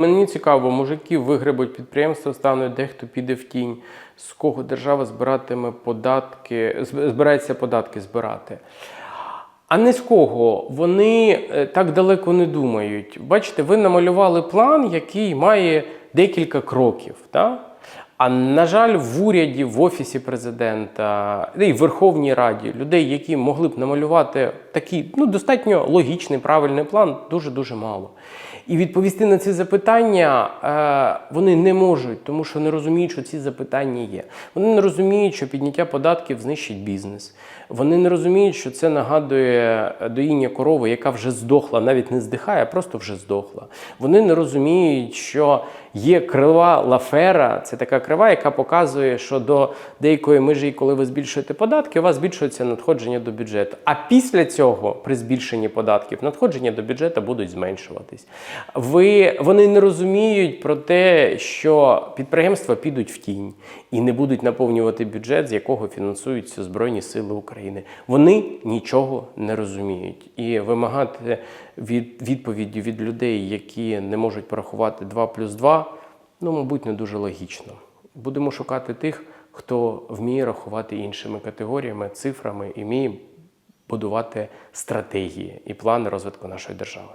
Мені цікаво, мужики вигребуть підприємства, стануть дехто піде в тінь, з кого держава збиратиме податки, збирається податки збирати. А не з кого вони е, так далеко не думають. Бачите, ви намалювали план, який має декілька кроків. Так? А на жаль, в уряді, в офісі президента, і в Верховній Раді людей, які могли б намалювати такий ну, достатньо логічний, правильний план, дуже дуже мало. І відповісти на ці запитання е, вони не можуть, тому що не розуміють, що ці запитання є. Вони не розуміють, що підняття податків знищить бізнес. Вони не розуміють, що це нагадує доїння корови, яка вже здохла, навіть не здихає, а просто вже здохла. Вони не розуміють, що є крива лафера, це така крива, яка показує, що до деякої межі, коли ви збільшуєте податки, у вас збільшується надходження до бюджету. А після цього, при збільшенні податків, надходження до бюджету будуть зменшуватись. Ви, вони не розуміють про те, що підприємства підуть в тінь і не будуть наповнювати бюджет, з якого фінансуються Збройні Сили України. Вони нічого не розуміють. І вимагати від відповіді від людей, які не можуть порахувати 2 плюс 2, ну, мабуть, не дуже логічно. Будемо шукати тих, хто вміє рахувати іншими категоріями, цифрами і вміє будувати стратегії і плани розвитку нашої держави.